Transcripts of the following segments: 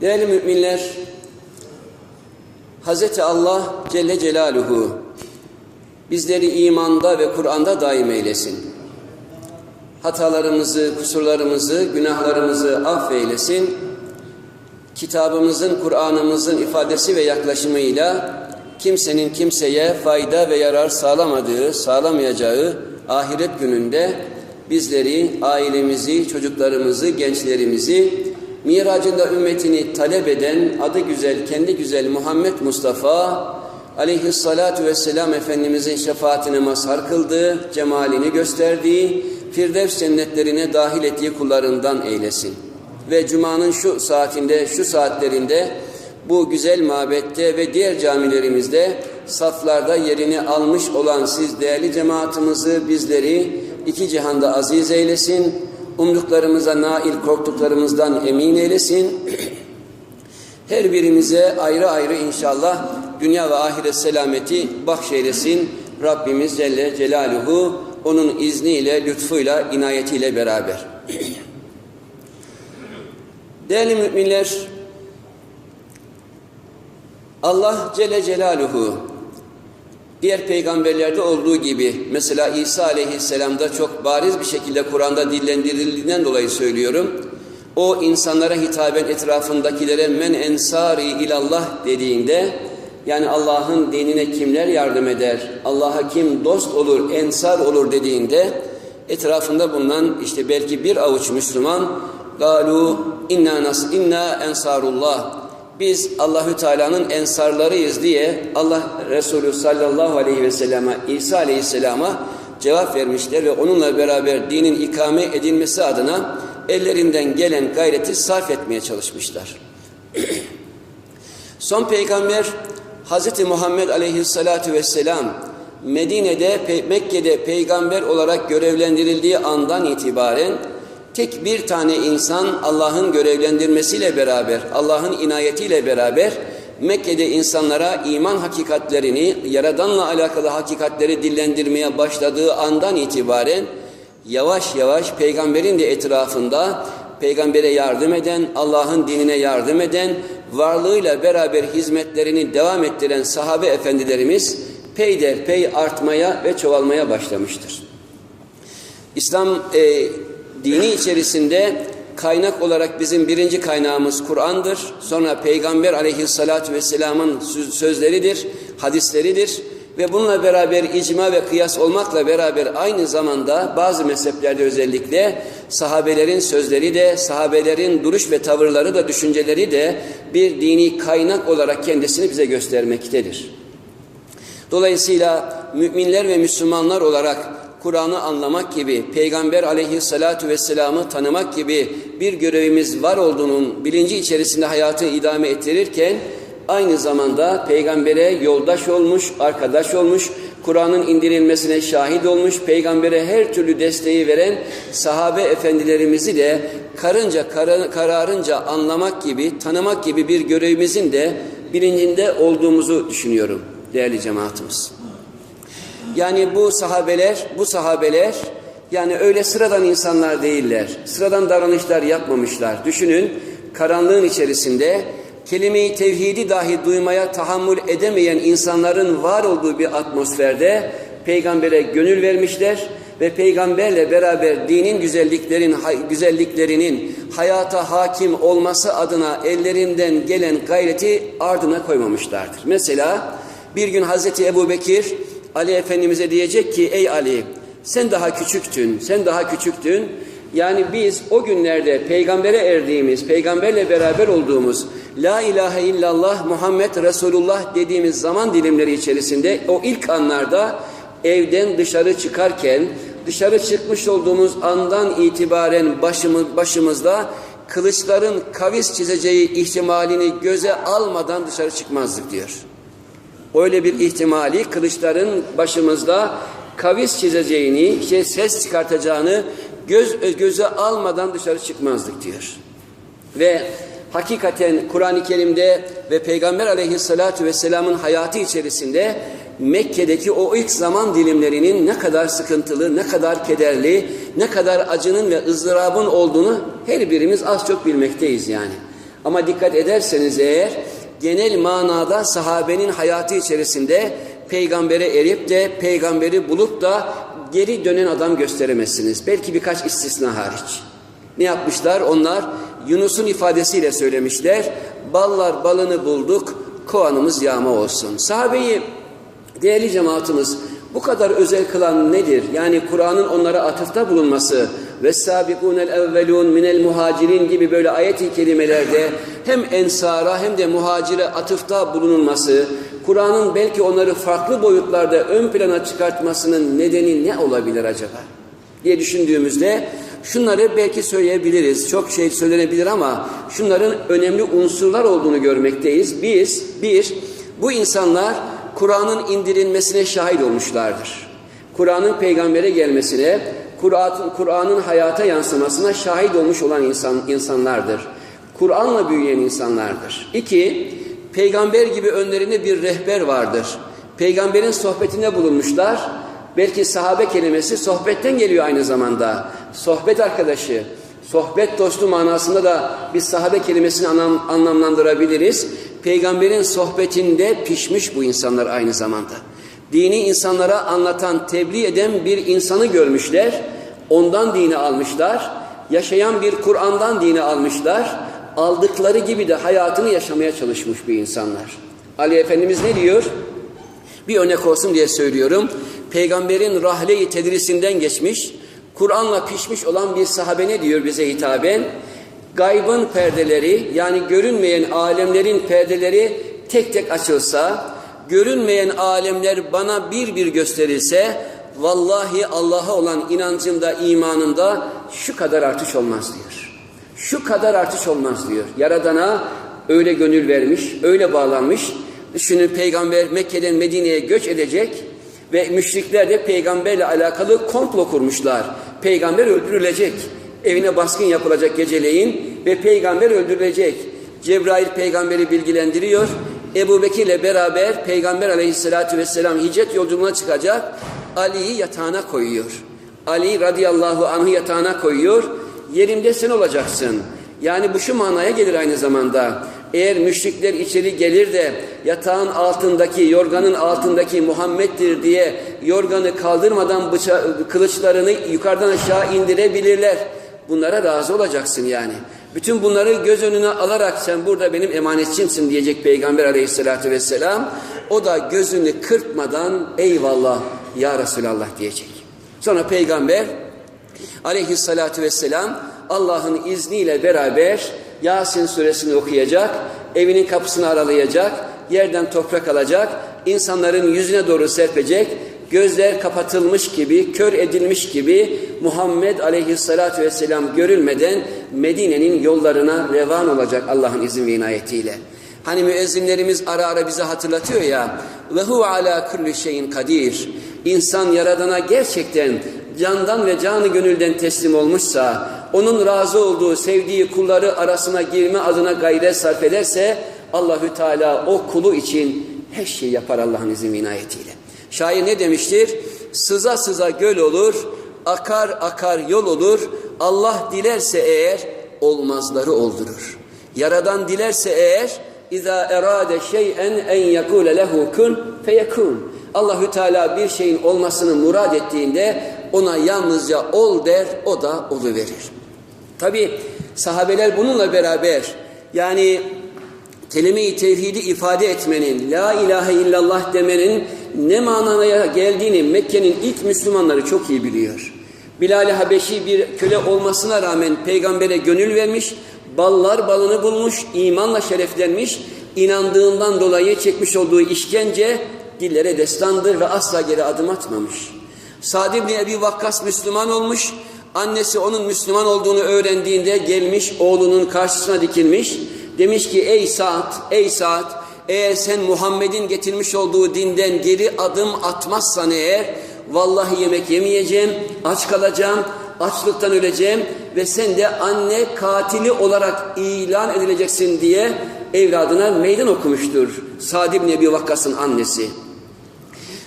Değerli müminler, Hz. Allah Celle Celaluhu bizleri imanda ve Kur'an'da daim eylesin. Hatalarımızı, kusurlarımızı, günahlarımızı affeylesin. Kitabımızın, Kur'an'ımızın ifadesi ve yaklaşımıyla kimsenin kimseye fayda ve yarar sağlamadığı, sağlamayacağı ahiret gününde bizleri, ailemizi, çocuklarımızı, gençlerimizi miracında ümmetini talep eden adı güzel, kendi güzel Muhammed Mustafa aleyhissalatu vesselam Efendimizin şefaatine mazhar kıldığı, cemalini gösterdiği, Firdevs cennetlerine dahil ettiği kullarından eylesin. Ve Cuma'nın şu saatinde, şu saatlerinde bu güzel mabette ve diğer camilerimizde saflarda yerini almış olan siz değerli cemaatimizi, bizleri iki cihanda aziz eylesin, umduklarımıza nail, korktuklarımızdan emin eylesin. Her birimize ayrı ayrı inşallah dünya ve ahiret selameti bahşeylesin. Rabbimiz Celle Celaluhu onun izniyle, lütfuyla, inayetiyle beraber. Değerli müminler, Allah Celle Celaluhu diğer peygamberlerde olduğu gibi mesela İsa Aleyhisselam'da çok bariz bir şekilde Kur'an'da dillendirildiğinden dolayı söylüyorum. O insanlara hitaben etrafındakilere men ensari ilallah dediğinde yani Allah'ın dinine kimler yardım eder, Allah'a kim dost olur, ensar olur dediğinde etrafında bulunan işte belki bir avuç Müslüman galu inna nas inna ensarullah biz Allahü Teala'nın ensarlarıyız diye Allah Resulü sallallahu aleyhi ve selleme İsa aleyhisselama cevap vermişler ve onunla beraber dinin ikame edilmesi adına ellerinden gelen gayreti sarf etmeye çalışmışlar. Son peygamber Hz. Muhammed aleyhissalatu vesselam Medine'de, Mekke'de peygamber olarak görevlendirildiği andan itibaren tek bir tane insan Allah'ın görevlendirmesiyle beraber, Allah'ın inayetiyle beraber Mekke'de insanlara iman hakikatlerini, Yaradan'la alakalı hakikatleri dillendirmeye başladığı andan itibaren yavaş yavaş peygamberin de etrafında peygambere yardım eden, Allah'ın dinine yardım eden, varlığıyla beraber hizmetlerini devam ettiren sahabe efendilerimiz peyderpey artmaya ve çoğalmaya başlamıştır. İslam e, dini içerisinde kaynak olarak bizim birinci kaynağımız Kur'an'dır. Sonra Peygamber aleyhissalatü vesselamın sözleridir, hadisleridir. Ve bununla beraber icma ve kıyas olmakla beraber aynı zamanda bazı mezheplerde özellikle sahabelerin sözleri de, sahabelerin duruş ve tavırları da, düşünceleri de bir dini kaynak olarak kendisini bize göstermektedir. Dolayısıyla müminler ve Müslümanlar olarak Kur'an'ı anlamak gibi, Peygamber aleyhissalatu vesselam'ı tanımak gibi bir görevimiz var olduğunun bilinci içerisinde hayatı idame ettirirken, aynı zamanda peygambere yoldaş olmuş, arkadaş olmuş, Kur'an'ın indirilmesine şahit olmuş, peygambere her türlü desteği veren sahabe efendilerimizi de karınca kar kararınca anlamak gibi, tanımak gibi bir görevimizin de bilincinde olduğumuzu düşünüyorum değerli cemaatimiz. Yani bu sahabeler, bu sahabeler yani öyle sıradan insanlar değiller. Sıradan davranışlar yapmamışlar. Düşünün karanlığın içerisinde kelime-i tevhidi dahi duymaya tahammül edemeyen insanların var olduğu bir atmosferde peygambere gönül vermişler ve peygamberle beraber dinin güzelliklerin güzelliklerinin hayata hakim olması adına ellerinden gelen gayreti ardına koymamışlardır. Mesela bir gün Hazreti Ebu Bekir Ali Efendimiz'e diyecek ki ey Ali sen daha küçüktün, sen daha küçüktün. Yani biz o günlerde peygambere erdiğimiz, peygamberle beraber olduğumuz La ilahe illallah Muhammed Resulullah dediğimiz zaman dilimleri içerisinde o ilk anlarda evden dışarı çıkarken dışarı çıkmış olduğumuz andan itibaren başımız, başımızda kılıçların kavis çizeceği ihtimalini göze almadan dışarı çıkmazdık diyor. Öyle bir ihtimali kılıçların başımızda kavis çizeceğini, işte ses çıkartacağını göz göze almadan dışarı çıkmazdık diyor. Ve hakikaten Kur'an-ı Kerim'de ve Peygamber aleyhissalatu vesselamın hayatı içerisinde Mekke'deki o ilk zaman dilimlerinin ne kadar sıkıntılı, ne kadar kederli, ne kadar acının ve ızdırabın olduğunu her birimiz az çok bilmekteyiz yani. Ama dikkat ederseniz eğer genel manada sahabenin hayatı içerisinde peygambere erip de peygamberi bulup da geri dönen adam gösteremezsiniz. Belki birkaç istisna hariç. Ne yapmışlar? Onlar Yunus'un ifadesiyle söylemişler. Ballar balını bulduk, kovanımız yağma olsun. Sahabeyi değerli cemaatimiz bu kadar özel kılan nedir? Yani Kur'an'ın onlara atıfta bulunması ve sabikunel evvelun minel muhacirin gibi böyle ayet-i kerimelerde hem ensara hem de muhacire atıfta bulunulması, Kur'an'ın belki onları farklı boyutlarda ön plana çıkartmasının nedeni ne olabilir acaba? diye düşündüğümüzde şunları belki söyleyebiliriz. Çok şey söylenebilir ama şunların önemli unsurlar olduğunu görmekteyiz. Biz, bir, bu insanlar Kur'an'ın indirilmesine şahit olmuşlardır. Kur'an'ın peygambere gelmesine, Kur'an'ın hayata yansımasına şahit olmuş olan insan, insanlardır. Kur'an'la büyüyen insanlardır. İki, peygamber gibi önlerinde bir rehber vardır. Peygamberin sohbetine bulunmuşlar. Belki sahabe kelimesi sohbetten geliyor aynı zamanda. Sohbet arkadaşı, sohbet dostu manasında da biz sahabe kelimesini anlam, anlamlandırabiliriz. Peygamberin sohbetinde pişmiş bu insanlar aynı zamanda. Dini insanlara anlatan, tebliğ eden bir insanı görmüşler. Ondan dini almışlar. Yaşayan bir Kur'an'dan dini almışlar. Aldıkları gibi de hayatını yaşamaya çalışmış bir insanlar. Ali Efendimiz ne diyor? Bir örnek olsun diye söylüyorum. Peygamberin rahle-i tedrisinden geçmiş, Kur'an'la pişmiş olan bir sahabe ne diyor bize hitaben? Gaybın perdeleri yani görünmeyen alemlerin perdeleri tek tek açılsa, görünmeyen alemler bana bir bir gösterilse, vallahi Allah'a olan inancımda, imanımda şu kadar artış olmaz diyor. Şu kadar artış olmaz diyor. Yaradana öyle gönül vermiş, öyle bağlanmış. Düşünün peygamber Mekke'den Medine'ye göç edecek ve müşrikler de peygamberle alakalı komplo kurmuşlar. Peygamber öldürülecek. Evine baskın yapılacak geceleyin ve peygamber öldürülecek. Cebrail peygamberi bilgilendiriyor. Ebu Bekir'le beraber peygamber aleyhissalatü vesselam hicret yolculuğuna çıkacak. Ali'yi yatağına koyuyor. Ali radıyallahu anh'ı yatağına koyuyor. Yerimde sen olacaksın. Yani bu şu manaya gelir aynı zamanda. Eğer müşrikler içeri gelir de yatağın altındaki, yorganın altındaki Muhammed'dir diye yorganı kaldırmadan bıça kılıçlarını yukarıdan aşağı indirebilirler. Bunlara razı olacaksın yani. Bütün bunları göz önüne alarak sen burada benim emanetçimsin diyecek Peygamber aleyhissalatü vesselam. O da gözünü kırpmadan eyvallah ya Resulallah diyecek. Sonra Peygamber aleyhissalatü vesselam Allah'ın izniyle beraber Yasin suresini okuyacak, evinin kapısını aralayacak, yerden toprak alacak, insanların yüzüne doğru serpecek, gözler kapatılmış gibi, kör edilmiş gibi Muhammed aleyhissalatü vesselam görülmeden Medine'nin yollarına revan olacak Allah'ın izin ve inayetiyle. Hani müezzinlerimiz ara ara bize hatırlatıyor ya ve hu ala kulli şeyin kadir. İnsan yaradana gerçekten candan ve canı gönülden teslim olmuşsa, onun razı olduğu, sevdiği kulları arasına girme adına gayret sarf ederse, Allahü Teala o kulu için her şeyi yapar Allah'ın izin ve inayetiyle. Şair ne demiştir? Sıza sıza göl olur, akar akar yol olur, Allah dilerse eğer olmazları oldurur. Yaradan dilerse eğer, İza erade şey'en en yekule lehu kun feyekun. Allahü Teala bir şeyin olmasını murad ettiğinde ona yalnızca ol der, o da verir. Tabi sahabeler bununla beraber yani kelime-i tevhidi ifade etmenin, la ilahe illallah demenin ne manaya geldiğini Mekke'nin ilk Müslümanları çok iyi biliyor. Bilal-i Habeşi bir köle olmasına rağmen peygambere gönül vermiş, ballar balını bulmuş, imanla şereflenmiş, inandığından dolayı çekmiş olduğu işkence dillere destandır ve asla geri adım atmamış. Sa'd ibn Ebi Vakkas Müslüman olmuş, annesi onun Müslüman olduğunu öğrendiğinde gelmiş oğlunun karşısına dikilmiş, demiş ki ey Sa'd, ey Sa'd eğer sen Muhammed'in getirmiş olduğu dinden geri adım atmazsan eğer vallahi yemek yemeyeceğim, aç kalacağım, açlıktan öleceğim ve sen de anne katili olarak ilan edileceksin diye evladına meydan okumuştur. Sa'd ibn Ebi Vakkas'ın annesi.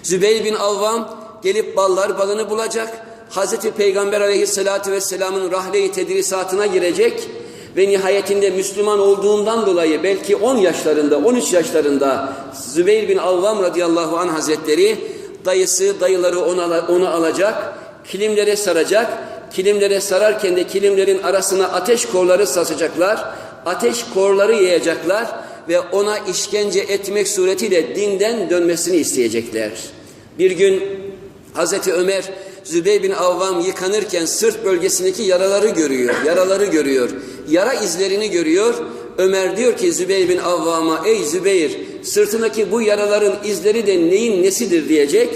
Zübeyir bin Avvam gelip ballar balını bulacak. Hazreti Peygamber aleyhissalatü vesselamın rahle-i tedrisatına girecek ve nihayetinde Müslüman olduğundan dolayı belki 10 yaşlarında, 13 yaşlarında Zübeyir bin Avvam radıyallahu anh hazretleri dayısı, dayıları ona, onu alacak, kilimlere saracak, kilimlere sararken de kilimlerin arasına ateş korları sasacaklar, ateş korları yayacaklar ve ona işkence etmek suretiyle dinden dönmesini isteyecekler. Bir gün Hazreti Ömer Zübeyir bin Avvam yıkanırken sırt bölgesindeki yaraları görüyor. Yaraları görüyor. Yara izlerini görüyor. Ömer diyor ki Zübeyir bin Avvam'a ey Zübeyir sırtındaki bu yaraların izleri de neyin nesidir diyecek.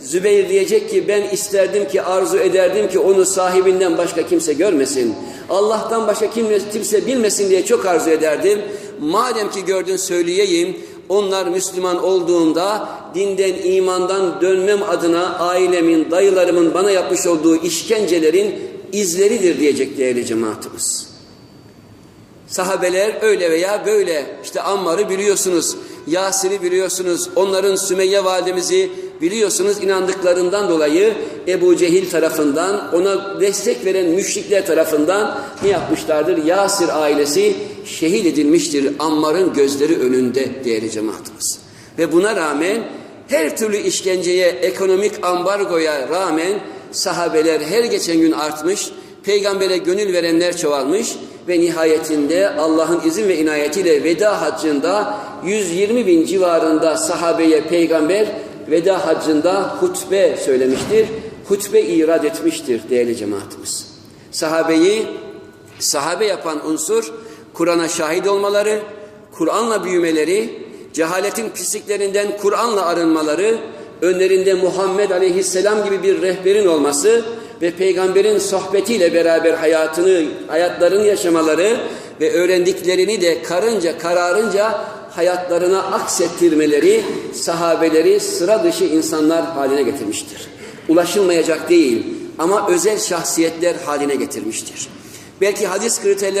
Zübeyir diyecek ki ben isterdim ki arzu ederdim ki onu sahibinden başka kimse görmesin. Allah'tan başka kimse bilmesin diye çok arzu ederdim. Madem ki gördün söyleyeyim onlar Müslüman olduğunda dinden imandan dönmem adına ailemin, dayılarımın bana yapmış olduğu işkencelerin izleridir diyecek değerli cemaatimiz. Sahabeler öyle veya böyle işte Ammar'ı biliyorsunuz, Yasir'i biliyorsunuz, onların Sümeyye validemizi biliyorsunuz inandıklarından dolayı Ebu Cehil tarafından ona destek veren müşrikler tarafından ne yapmışlardır? Yasir ailesi şehit edilmiştir Ammar'ın gözleri önünde değerli cemaatimiz. Ve buna rağmen her türlü işkenceye, ekonomik ambargoya rağmen sahabeler her geçen gün artmış, peygambere gönül verenler çoğalmış ve nihayetinde Allah'ın izin ve inayetiyle veda haccında 120 bin civarında sahabeye peygamber veda haccında hutbe söylemiştir. Hutbe irad etmiştir değerli cemaatimiz. Sahabeyi sahabe yapan unsur Kur'an'a şahit olmaları, Kur'an'la büyümeleri, cehaletin pisliklerinden Kur'an'la arınmaları, önlerinde Muhammed Aleyhisselam gibi bir rehberin olması ve peygamberin sohbetiyle beraber hayatını, hayatlarını yaşamaları ve öğrendiklerini de karınca kararınca hayatlarına aksettirmeleri sahabeleri sıra dışı insanlar haline getirmiştir. Ulaşılmayacak değil ama özel şahsiyetler haline getirmiştir. Belki hadis kriterleri